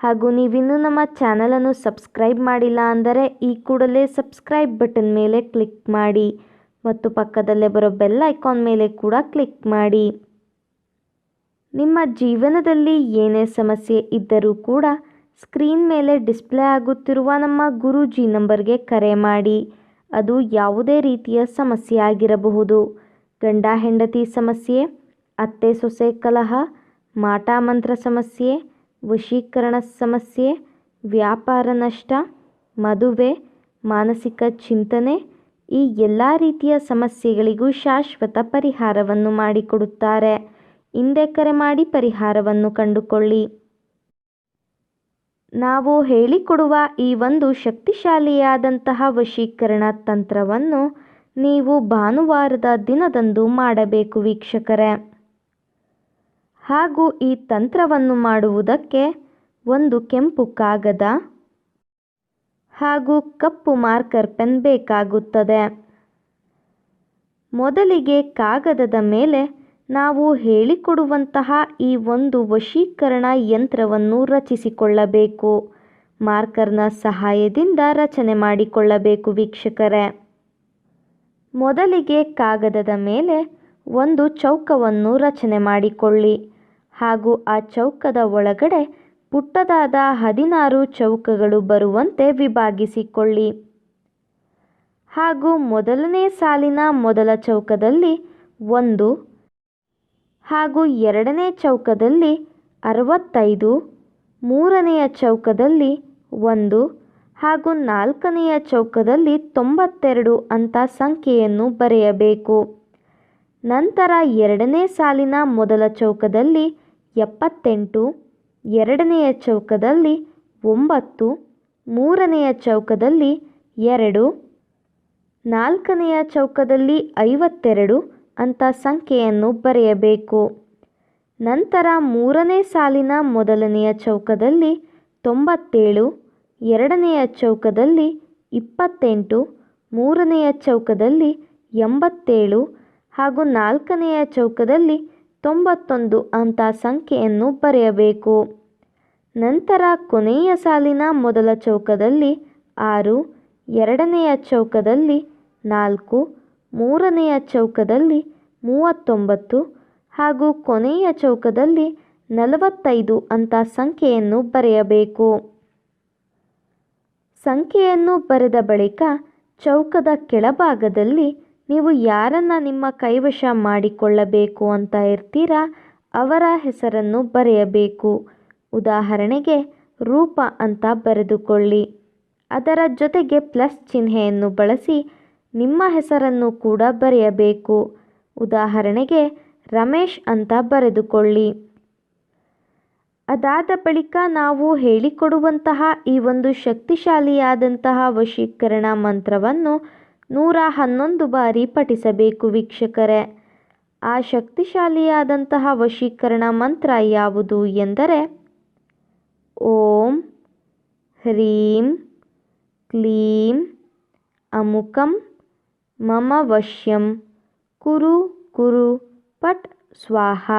ಹಾಗೂ ನೀವಿನ್ನೂ ನಮ್ಮ ಚಾನಲನ್ನು ಸಬ್ಸ್ಕ್ರೈಬ್ ಮಾಡಿಲ್ಲ ಅಂದರೆ ಈ ಕೂಡಲೇ ಸಬ್ಸ್ಕ್ರೈಬ್ ಬಟನ್ ಮೇಲೆ ಕ್ಲಿಕ್ ಮಾಡಿ ಮತ್ತು ಪಕ್ಕದಲ್ಲೇ ಬರೋ ಬೆಲ್ ಐಕಾನ್ ಮೇಲೆ ಕೂಡ ಕ್ಲಿಕ್ ಮಾಡಿ. ನಿಮ್ಮ ಜೀವನದಲ್ಲಿ ಏನೇ ಸಮಸ್ಯೆ ಇದ್ದರೂ ಕೂಡ ಸ್ಕ್ರೀನ್ ಮೇಲೆ ಡಿಸ್ಪ್ಲೇ ಆಗುತ್ತಿರುವ ನಮ್ಮ ಗುರುಜಿ ನಂಬರ್ಗೆ ಕರೆ ಮಾಡಿ. ಅದು ಯಾವುದೇ ರೀತಿಯ ಸಮಸ್ಯೆ ಆಗಿರಬಹುದು. ಗಂಡ ಹೆಂಡತಿ ಸಮಸ್ಯೆ, ಅತ್ತೆ ಸೊಸೆ ಕಲಹ, ಮಾಟ ಮಂತ್ರ ಸಮಸ್ಯೆ ವಶೀಕರಣ ಸಮಸ್ಯೆ, ವ್ಯಾಪಾರ ನಷ್ಟ, ಮದುವೆ, ಮಾನಸಿಕ ಚಿಂತನೆ ಈ ಎಲ್ಲ ರೀತಿಯ ಸಮಸ್ಯೆಗಳಿಗೂ ಶಾಶ್ವತ ಪರಿಹಾರವನ್ನು ಮಾಡಿಕೊಡುತ್ತಾರೆ. ಹಿಂದೆ ಕರೆ ಮಾಡಿ ಪರಿಹಾರವನ್ನು ಕಂಡುಕೊಳ್ಳಿ. ನಾವು ಹೇಳಿಕೊಡುವ ಈ ಒಂದು ಶಕ್ತಿಶಾಲಿಯಾದಂತಹ ವಶೀಕರಣ ತಂತ್ರವನ್ನು ನೀವು ಭಾನುವಾರದ ದಿನದಂದು ಮಾಡಬೇಕು ವೀಕ್ಷಕರೇ. ಹಾಗೂ ಈ ತಂತ್ರವನ್ನು ಮಾಡುವುದಕ್ಕೆ ಒಂದು ಕೆಂಪು ಕಾಗದ ಹಾಗೂ ಕಪ್ಪು ಮಾರ್ಕರ್ ಪೆನ್ ಬೇಕಾಗುತ್ತದೆ. ಮೊದಲಿಗೆ ಕಾಗದದ ಮೇಲೆ ನಾವು ಹೇಳಿಕೊಡುವಂತಹ ಈ ಒಂದು ವಶೀಕರಣ ಯಂತ್ರವನ್ನು ರಚಿಸಿಕೊಳ್ಳಬೇಕು. ಮಾರ್ಕರ್ನ ಸಹಾಯದಿಂದ ರಚನೆ ಮಾಡಿಕೊಳ್ಳಬೇಕು ವೀಕ್ಷಕರೇ. ಮೊದಲಿಗೆ ಕಾಗದದ ಮೇಲೆ ಒಂದು ಚೌಕವನ್ನು ರಚನೆ ಮಾಡಿಕೊಳ್ಳಿ. ಹಾಗೂ ಆ ಚೌಕದ ಒಳಗಡೆ ಪುಟ್ಟದಾದ ಹದಿನಾರು ಚೌಕಗಳು ಬರುವಂತೆ ವಿಭಾಗಿಸಿಕೊಳ್ಳಿ. ಹಾಗೂ ಮೊದಲನೇ ಸಾಲಿನ ಮೊದಲ ಚೌಕದಲ್ಲಿ ಒಂದು ಹಾಗೂ ಎರಡನೇ ಚೌಕದಲ್ಲಿ ಅರವತ್ತೈದು, ಮೂರನೆಯ ಚೌಕದಲ್ಲಿ ಒಂದು ಹಾಗೂ ನಾಲ್ಕನೆಯ ಚೌಕದಲ್ಲಿ ತೊಂಬತ್ತೆರಡು ಅಂತ ಸಂಖ್ಯೆಯನ್ನು ಬರೆಯಬೇಕು. ನಂತರ ಎರಡನೇ ಸಾಲಿನ ಮೊದಲ ಚೌಕದಲ್ಲಿ ಎಪ್ಪತ್ತೆಂಟು, ಎರಡನೆಯ ಚೌಕದಲ್ಲಿ ಒಂಬತ್ತು, ಮೂರನೆಯ ಚೌಕದಲ್ಲಿ ಎರಡು, ನಾಲ್ಕನೆಯ ಚೌಕದಲ್ಲಿ ಐವತ್ತೆರಡು ಅಂತ ಸಂಖ್ಯೆಯನ್ನು ಬರೆಯಬೇಕು. ನಂತರ ಮೂರನೇ ಸಾಲಿನ ಮೊದಲನೆಯ ಚೌಕದಲ್ಲಿ ತೊಂಬತ್ತೇಳು, ಎರಡನೆಯ ಚೌಕದಲ್ಲಿ ಇಪ್ಪತ್ತೆಂಟು, ಮೂರನೆಯ ಚೌಕದಲ್ಲಿ ಎಂಬತ್ತೇಳು ಹಾಗೂ ನಾಲ್ಕನೆಯ ಚೌಕದಲ್ಲಿ ತೊಂಬತ್ತೊಂದು ಅಂತ ಸಂಖ್ಯೆಯನ್ನು ಬರೆಯಬೇಕು. ನಂತರ ಕೊನೆಯ ಸಾಲಿನ ಮೊದಲ ಚೌಕದಲ್ಲಿ ಆರು, ಎರಡನೆಯ ಚೌಕದಲ್ಲಿ ನಾಲ್ಕು, ಮೂರನೆಯ ಚೌಕದಲ್ಲಿ ಮೂವತ್ತೊಂಬತ್ತು ಹಾಗೂ ಕೊನೆಯ ಚೌಕದಲ್ಲಿ ನಲವತ್ತೈದು ಅಂತ ಸಂಖ್ಯೆಯನ್ನು ಬರೆಯಬೇಕು. ಸಂಖ್ಯೆಯನ್ನು ಬರೆದ ಬಳಿಕ ಚೌಕದ ಕೆಳಭಾಗದಲ್ಲಿ ನೀವು ಯಾರನ್ನು ನಿಮ್ಮ ಕೈವಶ ಮಾಡಿಕೊಳ್ಳಬೇಕು ಅಂತ ಇರ್ತೀರಾ? ಅವರ ಹೆಸರನ್ನು ಬರೆಯಬೇಕು. ಉದಾಹರಣೆಗೆ, ರೂಪ ಅಂತ ಬರೆದುಕೊಳ್ಳಿ. ಅದರ ಜೊತೆಗೆ ಪ್ಲಸ್ ಚಿಹ್ನೆಯನ್ನು ಬಳಸಿ ನಿಮ್ಮ ಹೆಸರನ್ನು ಕೂಡ ಬರೆಯಬೇಕು. ಉದಾಹರಣೆಗೆ, ರಮೇಶ್ ಅಂತ ಬರೆದುಕೊಳ್ಳಿ. ಅದಾದ ಬಳಿಕ ನಾವು ಹೇಳಿಕೊಡುವಂತಹ ಈ ಒಂದು ಶಕ್ತಿಶಾಲಿಯಾದಂತಹ ವಶೀಕರಣ ಮಂತ್ರವನ್ನು ನೂರ ಹನ್ನೊಂದು ಬಾರಿ ಪಠಿಸಬೇಕು ವೀಕ್ಷಕರೇ. ಆ ಶಕ್ತಿಶಾಲಿಯಾದಂತಹ ವಶೀಕರಣ ಮಂತ್ರ ಯಾವುದು ಎಂದರೆ, ಓಂ ಹ್ರೀಂ ಕ್ಲೀಂ ಅಮುಕಂ ಮಮ ವಶ್ಯಂ ಕುರು ಕುರು ಪಟ್ ಸ್ವಾಹ.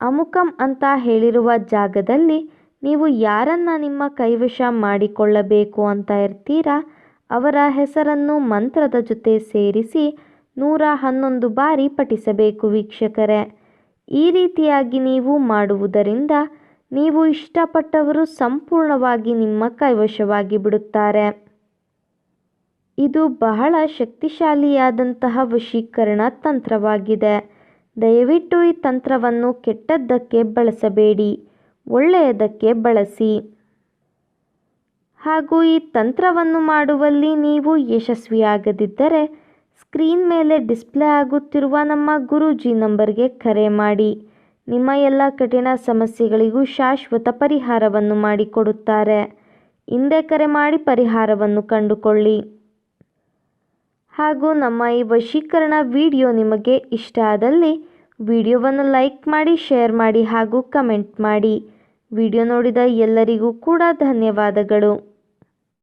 ಅಮುಕಂ ಅಂತ ಹೇಳಿರುವ ಜಾಗದಲ್ಲಿ ನೀವು ಯಾರನ್ನ ನಿಮ್ಮ ಕೈವಶ ಮಾಡಿಕೊಳ್ಳಬೇಕು ಅಂತ ಇರ್ತೀರಾ? ಅವರ ಹೆಸರನ್ನು ಮಂತ್ರದ ಜೊತೆ ಸೇರಿಸಿ ನೂರ ಹನ್ನೊಂದು ಬಾರಿ ಪಠಿಸಬೇಕು ವೀಕ್ಷಕರೇ. ಈ ರೀತಿಯಾಗಿ ನೀವು ಮಾಡುವುದರಿಂದ ನೀವು ಇಷ್ಟಪಟ್ಟವರು ಸಂಪೂರ್ಣವಾಗಿ ನಿಮ್ಮ ಕೈವಶವಾಗಿ ಬಿಡುತ್ತಾರೆ. ಇದು ಬಹಳ ಶಕ್ತಿಶಾಲಿಯಾದಂತಹ ವಶೀಕರಣ ತಂತ್ರವಾಗಿದೆ. ದಯವಿಟ್ಟು ಈ ತಂತ್ರವನ್ನು ಕೆಟ್ಟದ್ದಕ್ಕೆ ಬಳಸಬೇಡಿ, ಒಳ್ಳೆಯದಕ್ಕೆ ಬಳಸಿ. ಹಾಗೂ ಈ ತಂತ್ರವನ್ನು ಮಾಡುವಲ್ಲಿ ನೀವು ಯಶಸ್ವಿಯಾಗದಿದ್ದರೆ ಸ್ಕ್ರೀನ್ ಮೇಲೆ ಡಿಸ್ಪ್ಲೇ ಆಗುತ್ತಿರುವ ನಮ್ಮ ಗುರೂಜಿ ನಂಬರ್ಗೆ ಕರೆ ಮಾಡಿ. ನಿಮ್ಮ ಎಲ್ಲ ಕಠಿಣ ಸಮಸ್ಯೆಗಳಿಗೂ ಶಾಶ್ವತ ಪರಿಹಾರವನ್ನು ಮಾಡಿಕೊಡುತ್ತಾರೆ. ಹಿಂದೆ ಕರೆ ಮಾಡಿ ಪರಿಹಾರವನ್ನು ಕಂಡುಕೊಳ್ಳಿ. ಹಾಗೂ ನಮ್ಮ ಈ ವಶೀಕರಣ ವಿಡಿಯೋ ನಿಮಗೆ ಇಷ್ಟ ಆದಲ್ಲಿ ವಿಡಿಯೋವನ್ನು ಲೈಕ್ ಮಾಡಿ, ಶೇರ್ ಮಾಡಿ ಹಾಗೂ ಕಮೆಂಟ್ ಮಾಡಿ. ವಿಡಿಯೋ ನೋಡಿದ ಎಲ್ಲರಿಗೂ ಕೂಡ ಧನ್ಯವಾದಗಳು.